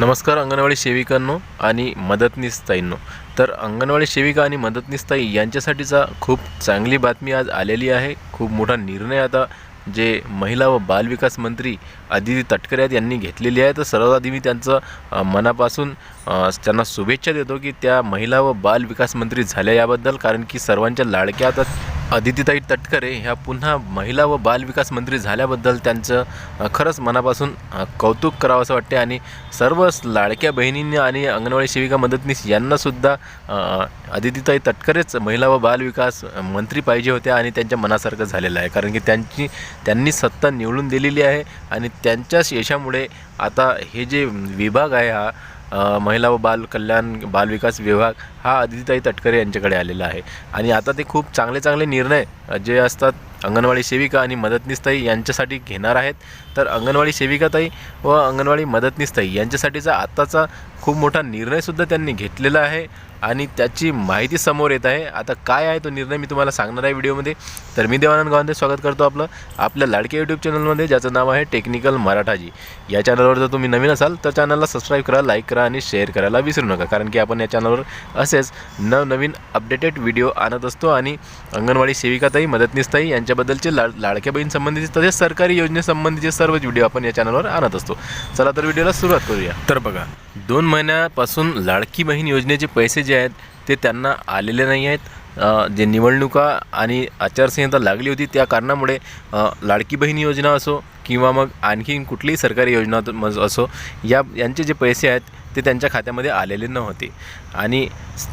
नमस्कार अंगणवाडी सेविकांनो आणि मदतनीसताईंनो. तर अंगणवाडी सेविका आणि मदतनीसताई यांच्यासाठीचा खूप चांगली बातमी आज आलेली आहे. खूप मोठा निर्णय आता जे महिला व बालविकास मंत्री आदिती तटकरे आहेत यांनी घेतलेली आहे. तर सर्वात आधी मी त्यांचं मनापासून त्यांना शुभेच्छा देतो की त्या महिला व बाल विकास मंत्री झाल्या याबद्दल कारण की सर्वांच्या लाडक्या आता अदितीताई तटकरे ह्या पुन्हा महिला व बालविकास मंत्री झाल्याबद्दल त्यांचं खरंच मनापासून कौतुक करावं असं वाटते आणि सर्व लाडक्या बहिणींनी आणि अंगणवाडी सेविका मदतनीस यांनासुद्धा अदितीताई तटकरेच महिला व बालविकास मंत्री पाहिजे होत्या आणि त्यांच्या मनासारखं झालेलं आहे. कारण की त्यांची त्यांनी सत्ता निवडून दिलेली आहे आणि त्यांच्याच यशामुळे आता हे जे विभाग आहे हा महिला व बाल कल्याण बालविकास विभाग हा अदितीताई तटकरे यांच्याकडे आलेला आहे. आणि आता ते खूप चांगले चांगले निर्णय जे असतात अंगणवाडी सेविका आणि मदतनीसताई यांच्यासाठी घेणार आहेत. तर अंगणवाडी सेविकाताई व अंगणवाडी मदतनीसताई यांच्यासाठीचा आत्ताचा खूप मोठा निर्णयसुद्धा त्यांनी घेतलेला आहे. आणि त्याची माहिती समोर येत आहे. आता काय आहे तो निर्णय मी तुम्हाला सांगणार आहे व्हिडिओमध्ये. तर मी देवानंद गावंदे स्वागत करतो आपलं. आपल्या लाडक्या यूट्यूब चॅनलमध्ये ज्याचं नाव आहे टेक्निकल मराठाजी या चॅनलवर जर तुम्ही नवीन असाल तर चॅनलला सबस्क्राईब करा लाईक करा आणि शेअर करायला विसरू नका. कारण की आपण या चॅनलवर असेच नवनवीन अपडेटेड व्हिडिओ आणत असतो आणि अंगणवाडी सेविकाताई मदतनीसताई यांच्याबद्दलचे लाड लाडक्या बहीणसंबंधीचे तसेच सरकारी योजनेसंबंधीचे सर्वच व्हिडिओ आपण या चॅनलवर आणत असतो. चला तर व्हिडिओला सुरुवात करूया. तर बघा दोन महिन्यापासून लाडकी बहीण योजनेचे पैसे जे आहेत ते त्यांना आलेले नाही आहेत. जे निवडणुका आणि आचारसंहिता लागली होती त्या कारणामुळे लाडकी बहीण योजना असो किंवा मग आणखीन कुठलीही सरकारी योजना मज- असो या यांचे जे पैसे आहेत ते त्यांच्या खात्यामध्ये आलेले नव्हते. आणि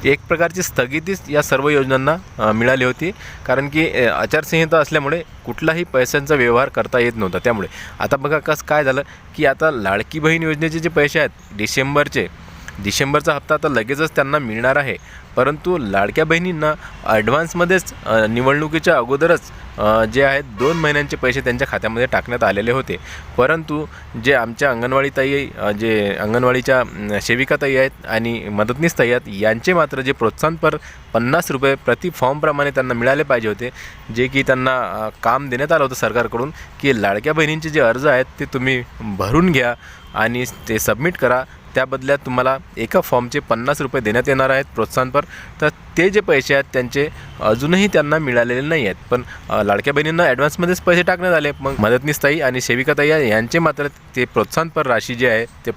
एक प्रकारची स्थगितीच या सर्व योजनांना मिळाली होती. कारण की आचारसंहिता असल्यामुळे कुठलाही पैशांचा व्यवहार करता येत नव्हता त्यामुळे. आता बघा कसं काय झालं की आता लाडकी बहीण योजनेचे जे पैसे आहेत डिसेंबरचे डिसेंबरचा हप्ता आता लगेचच त्यांना मिळणार आहे. परंतु लाडक्या बहिणींना ॲडव्हान्समध्येच निवडणुकीच्या अगोदरच जे आहेत दोन महिन्यांचे पैसे त्यांच्या खात्यामध्ये टाकण्यात आलेले होते. परंतु जे आमच्या अंगणवाडी ताई जे अंगणवाडीच्या सेविकाताई आहेत आणि मदतनीस ताई आहेत यांचे मात्र जे प्रोत्साहनपर पन्नास रुपये प्रति फॉर्मप्रमाणे त्यांना मिळाले पाहिजे होते. जे की त्यांना काम देण्यात आलं होतं सरकारकडून की लाडक्या बहिणींचे जे अर्ज आहेत ते तुम्ही भरून घ्या आणि ते सबमिट करा. त्या बदल्यात तुम्हाला एका फॉर्मचे पन्नास रुपये देण्यात येणार आहेत प्रोत्साहनपर तर ते जे पैसे आहेत त्यांचे अजूनही त्यांना मिळालेले नाही आहेत. पण लाडक्या बहिणींना ॲडव्हान्समध्येच पैसे टाकण्यात आले मग मदतनीसताई आणि सेविकाताई यांचे मात्र ते प्रोत्साहनपर राशी जे आहे ते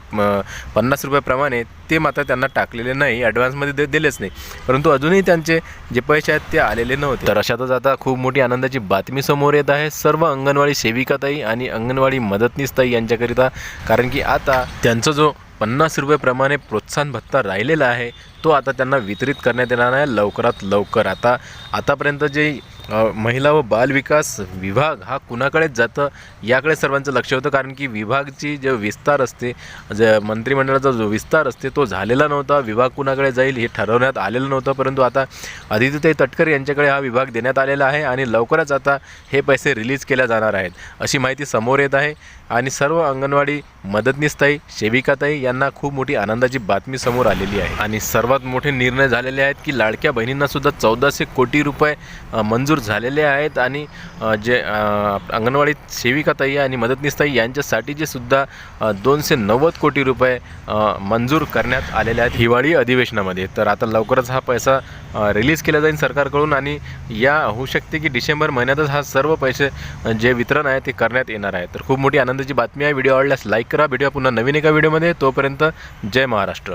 पन्नास रुपयाप्रमाणे ते मात्र त्यांना टाकलेले नाही ॲडव्हान्समध्ये दे दिलेच नाही. परंतु अजूनही त्यांचे जे पैसे आहेत ते आलेले नव्हते. तर अशातच आता खूप मोठी आनंदाची बातमी समोर येत आहे. सर्व अंगणवाडी सेविकाताई आणि अंगणवाडी मदतनीसताई यांच्याकरिता कारण की आता त्यांचा जो पन्नास रुपयेप्रमाणे प्रोत्साहन भत्ता राहिलेला आहे तो आता त्यांना वितरित करण्यात येणार आहे लवकरात लवकर. आता आतापर्यंत जे महिला व बाल विकास विभाग हा कुणाकडेच जातं याकडे सर्वांचं लक्ष होतं कारण की विभागची जे विस्तार असते जे मंत्रिमंडळाचा जो विस्तार असते तो झालेला नव्हता. विभाग कुणाकडे जाईल हे ठरवण्यात आलेलं नव्हतं परंतु आता आदित्यताई तटकरे यांच्याकडे हा विभाग देण्यात आलेला आहे आणि लवकरच आता हे पैसे रिलीज केल्या जाणार आहेत अशी माहिती समोर येत आहे. आणि सर्व अंगणवाडी मदतनीसताई सेविकाताई यांना खूप मोठी आनंदाची बातमी समोर आलेली आहे. आणि सर्वात मोठे निर्णय झालेले आहेत की लाडक्या बहिणींनासुद्धा चौदाशे कोटी रुपये मंजूर मंजूर झालेले आहेत आणि जे अंगणवाडी सेविकाताई आणि मदतनीसताई यांच्यासाठी जे सुद्धा दोनशे नव्वद कोटी रुपये मंजूर करण्यात आलेले आहेत हिवाळी अधिवेशनामध्ये. तर आता लवकरच हा पैसा रिलीज केला जाईल सरकारकडून आणि या होऊ शकते की डिसेंबर महिन्यातच हा सर्व पैसे जे वितरण आहे ते करण्यात येणार आहे. तर खूप मोठी आनंदाची बातमी आहे. व्हिडिओ आवडल्यास लाईक करा. व्हिडिओ पुन्हा नवीन एका व्हिडिओमध्ये. तोपर्यंत जय महाराष्ट्र.